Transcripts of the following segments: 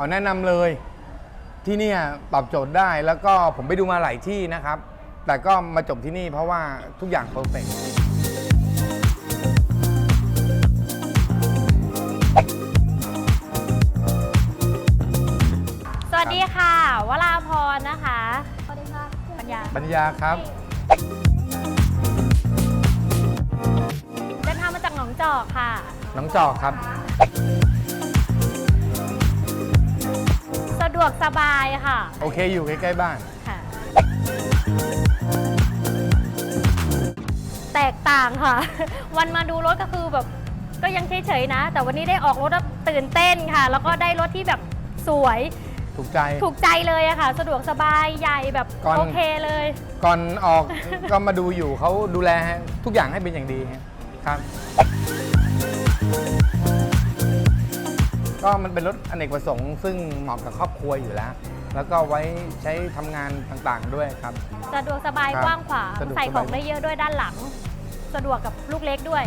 เอาแนะนำเลย ที่เนี่ยตอบโจทย์ได้แล้วก็ผมไปดูมาหลายที่นะครับ แต่ก็มาจบที่นี่เพราะว่าทุกอย่างเพอร์เฟกสวัสดีค่ะ วราพรนะคะ สวัสดีค่ะปัญญาปัญญาครับ เดินทางมาจากหนองจอกค่ะ น้องจอกครับส ดวกสบายค่ะ โอเคอยู่ใกล้ๆบ้าน ค่ะ แตกต่างค่ะ วันมาดูรถก็คือแบบก็ยังเฉยๆนะ แต่วันนี้ได้ออกรถแล้วตื่นเต้นค่ะ แล้วก็ได้รถที่แบบสวย ถูกใจ ถูกใจเลยอะค่ะ สะดวกสบายใหญ่แบบก่อน โอเคเลย ก่อนออก ก็มาดูอยู่เขาดูแลทุกอย่างให้เป็นอย่างดีครับ ก็มันเป็นรถอเนกประสงค์ซึ่งเหมาะกับครอบครัวอยู่แล้ว แล้วก็ไว้ใช้ทำงานต่างๆด้วยครับ สะดวกสบายครับกว้างขวางสะดวกใส่ของสบายได้เยอะด้วยด้านหลัง สะดวกกับลูกเล็กด้วย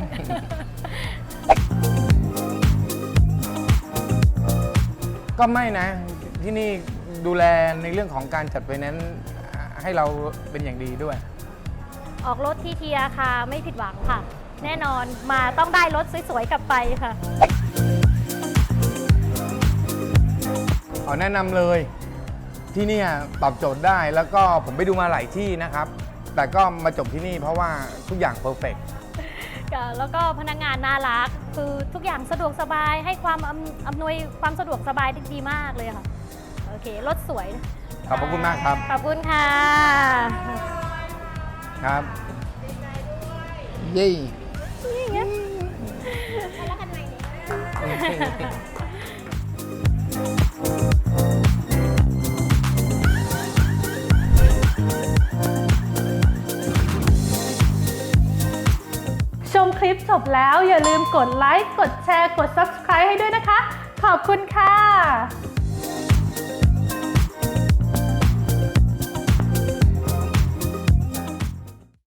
ก็ไม่นะที่นี่ดูแลในเรื่องของการจัดไฟแนนซ์ให้เราเป็นอย่างดีด้วย ออกรถที่เทียค่ะ ไม่ผิดหวังค่ะ แน่นอนมาต้องได้รถสวยๆกลับไปค่ะ อาแนะนำเลย ที่เนี่ยตอบโจทย์ได้แล้วก็ผมไปดูมาหลายที่นะครับ แต่ก็มาจบที่นี่เพราะว่าทุกอย่างเพอร์เฟกค่ะแล้วก็พนักงานน่ารัก คือทุกอย่างสะดวกสบายให้ความอำอำนวยความสะดวกสบายได้ดีมากเลยค่ะ โอเค รถสวยขอบพระคุณมากครับ ขอบคุณค่ะ ครับเย้แล้วกันใหม่นี้ ชมคลิปจบแล้วอย่าลืมกดไลค์ กดแชร์ กด Subscribe ให้ด้วยนะคะ ขอบคุณค่ะ